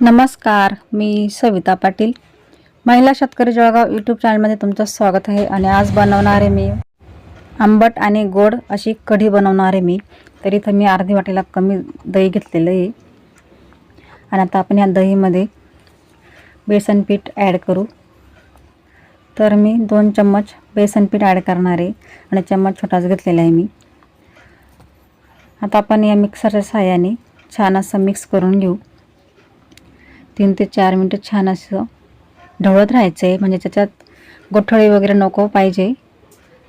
नमस्कार मी सविता पाटील. महिला शेतकरी जळगाव यूट्यूब चॅनलमध्ये तुमचं स्वागत आहे आणि आज बनवणार आहे मी आंबट आणि गोड अशी कढी बनवणार आहे मी. तर इथं मी अर्धी वाटेला कमी दही घेतलेलं आहे. आणि आता आपण या दहीमध्ये बेसन पीठ ॲड करू. तर मी दोन चम्मच बेसन पीठ ॲड करणार आहे आणि चम्मच छोटाच घेतलेला आहे मी. आता आपण या मिक्सरच्या सहाय्याने छान असं मिक्स करून घेऊ. तीन ते चार मिनटं छान असं ढवळत राहायचं आहे म्हणजे त्याच्यात गोठळी वगैरे नको पाहिजे.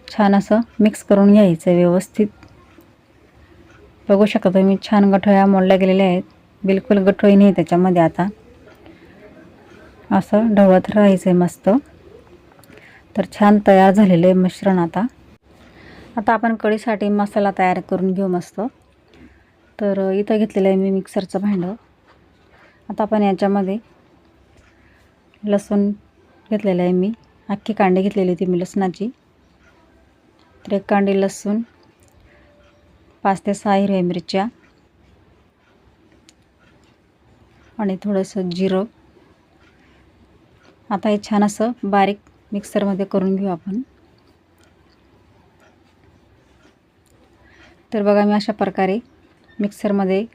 छान असं मिक्स करून घ्यायचं आहे व्यवस्थित. बघू शकता तुम्ही छान गठळ्या मोडल्या गेलेल्या आहेत. बिलकुल गठोळी नाही त्याच्यामध्ये आता. असं ढवळत राहायचं आहे मस्त. तर छान तयार झालेलं आहे मिश्रण आता. आता आपण कढीसाठी मसाला तयार करून घेऊ मस्त. तर इथं घेतलेलं आहे मी मिक्सरचं भांडं. आता आपण याच्यामध्ये लसूण घेतलेलं आहे मी. अख्खी कांडी घेतलेली होती मी लसणाची. तर एक कांडी लसूण पाच ते सहा हिरव्या मिरच्या आणि थोडंसं जिरं. आता हे छान असं बारीक मिक्सरमध्ये करून घेऊ आपण. तर बघा मी अशा प्रकारे मिक्सरमध्ये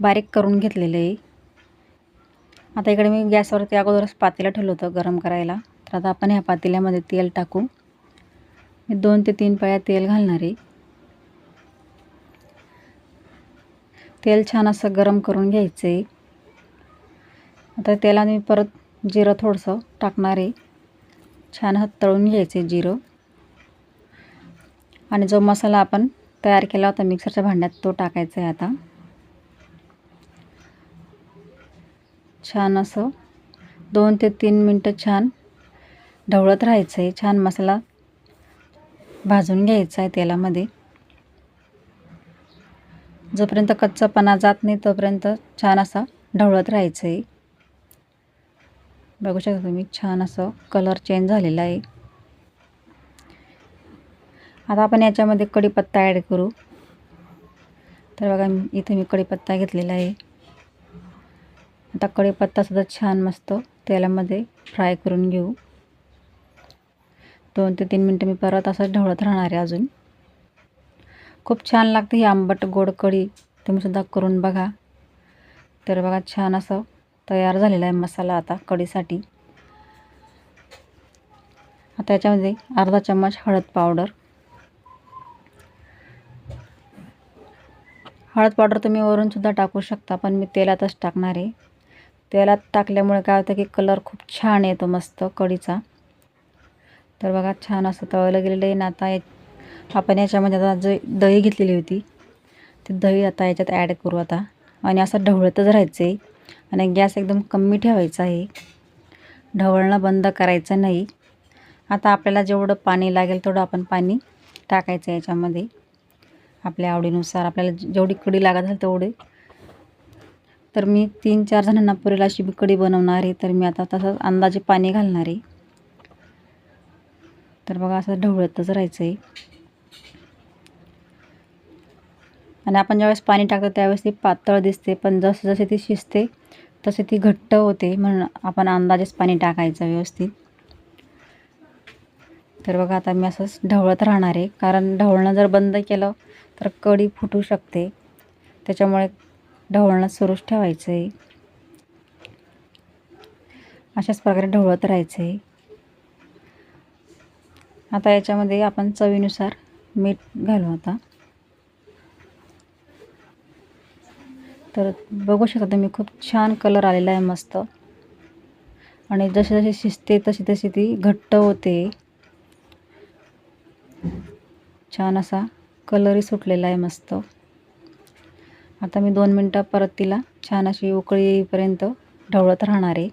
बारीक करून घेतलेलं आहे. आता इकडे मी गॅसवरती अगोदरच पातेलं ठेवलं होतं गरम करायला. तर आता आपण ह्या पातेल्यामध्ये तेल टाकू. मी दोन ते तीन पळ्या तेल घालणार आहे. तेल छान असं गरम करून घ्यायचं आहे. आता तेलात मी परत जिरं थोडंसं टाकणार आहे. छान हात तळून घ्यायचे जिरं. आणि जो मसाला आपण तयार केला होता मिक्सरच्या भांड्यात तो टाकायचा आहे आता. छान असं. दोन ते तीन मिनटं छान ढवळत राहायचं आहे छान मसाला भाजून घ्यायचा आहे तेलामध्ये. जोपर्यंत कच्चापणा जात नाही तोपर्यंत छान असा ढवळत राहायचं आहे बघू शकता तुम्ही छान असं कलर चेंज झालेला आहे आता आपण याच्यामध्ये कढीपत्ता ॲड करू. तर बघा इथे मी कढीपत्ता घेतलेला आहे. आता कढीपत्तासुद्धा छान मस्त तेलामध्ये फ्राय करून घेऊ. दोन ते तीन मिनटं मी परत असं ढवळत राहणार आहे अजून. खूप छान लागते ही आंबट गोड कढी. तुम्हीसुद्धा करून बघा. तर बघा छान असं तयार झालेला आहे मसाला आता कढीसाठी. आता याच्यामध्ये अर्धा चम्मच हळद पावडर. हळद पावडर तुम्ही वरूनसुद्धा टाकू शकता पण मी तेलातच टाकणार आहे. तेलात टाकल्यामुळे काय होतं की कलर खूप छान येतो मस्त कढीचा. तर बघा छान असं तळलं गेलेलं आहे. ना आता आपण याच्यामध्ये आता जे दही घेतलेली होती ते दही आता याच्यात ॲड करू आता. आणि असं ढवळतच राहायचं आहे आणि गॅस एकदम कमी ठेवायचा आहे. ढवळणं बंद करायचं नाही. आता आपल्याला जेवढं पाणी लागेल तेवढं आपण पाणी टाकायचं याच्यामध्ये. आपल्या आवडीनुसार. आपल्याला जेवढी कडी लागत असेल तेवढी तर मी तीन चार जणांना पुरेल अशी बी कढी बनवणार आहे. तर मी आता तसंच अंदाजे पाणी घालणार आहे. तर बघा असं ढवळतच राहायचं आहे आणि आपण ज्यावेळेस पाणी टाकतो त्यावेळेस ती पातळ दिसते. पण जसं जसे ती शिजते तसे ती घट्ट होते. म्हणून आपण अंदाजेच पाणी टाकायचं व्यवस्थित. तर बघा आता मी असंच ढवळत राहणार आहे. कारण ढवळणं जर बंद केलं तर कढी फुटू शकते. त्याच्यामुळे ढवळणं सुरूच ठेवायचं आहे अशाच प्रकारे ढवळत राहायचं आहे आता याच्यामध्ये आपण चवीनुसार मीठ घालू आता. तर बघू शकता तुम्ही खूप छान कलर आलेला आहे मस्त. आणि जसे जसे शिजते तशी तशी ती घट्ट होते. छान असा कलरही सुटलेला आहे मस्त. आता मी दोन मिनटं परत तिला छान अशी उकळी येईपर्यंत ढवळत राहणार आहे.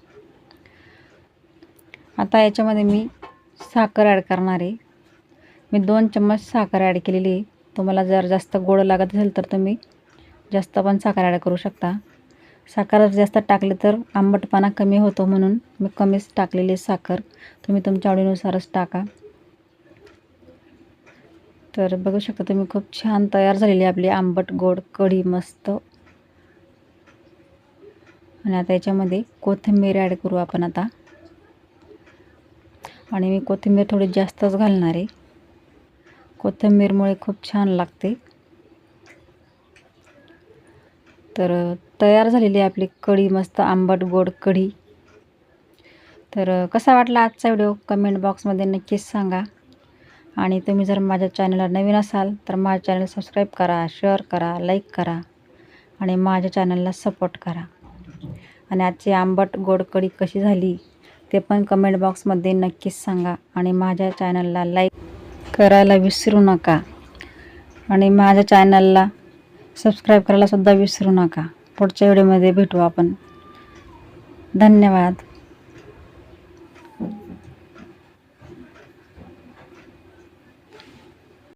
आता याच्यामध्ये मी साखर ॲड करणार आहे. मी दोन चम्मच साखर ॲड केलेली आहे. तुम्हाला जर जास्त गोड लागत असेल तर तुम्ही जास्त पण साखर ॲड करू शकता. साखर जास्त टाकली तर आंबटपणा कमी होतो म्हणून मी कमीच टाकलेली साखर. तुम्ही तुमच्या आवडीनुसारच टाका. तर बघू शकता तुम्ही खूप छान तयार झालेली आपली आंबट गोड कढी मस्त. आणि आता याच्यामध्ये कोथिंबीर ॲड करू आपण आता. आणि मी कोथिंबीर थोडी जास्तच घालणार आहे. कोथिंबीरमुळे खूप छान लागते. तर तयार झालेली आहे आपली कढी मस्त आंबट गोड कढी. तर कसा वाटला आजचा व्हिडिओ? कमेंट बॉक्समध्ये नक्कीच सांगा. आणि तुम्ही जर माझ्या चॅनलला नवीन असाल तर माझ्या चॅनल सबस्क्राईब करा शेअर करा लाईक करा आणि माझ्या चॅनलला सपोर्ट करा. आणि आजची आंबट गोडकडी कशी झाली ते पण कमेंट बॉक्समध्ये नक्कीच सांगा आणि माझ्या चॅनलला लाईक करायला विसरू नका. आणि माझ्या चॅनलला सबस्क्राईब करायलासुद्धा विसरू नका. पुढच्या व्हिडिओमध्ये भेटू आपण. धन्यवाद.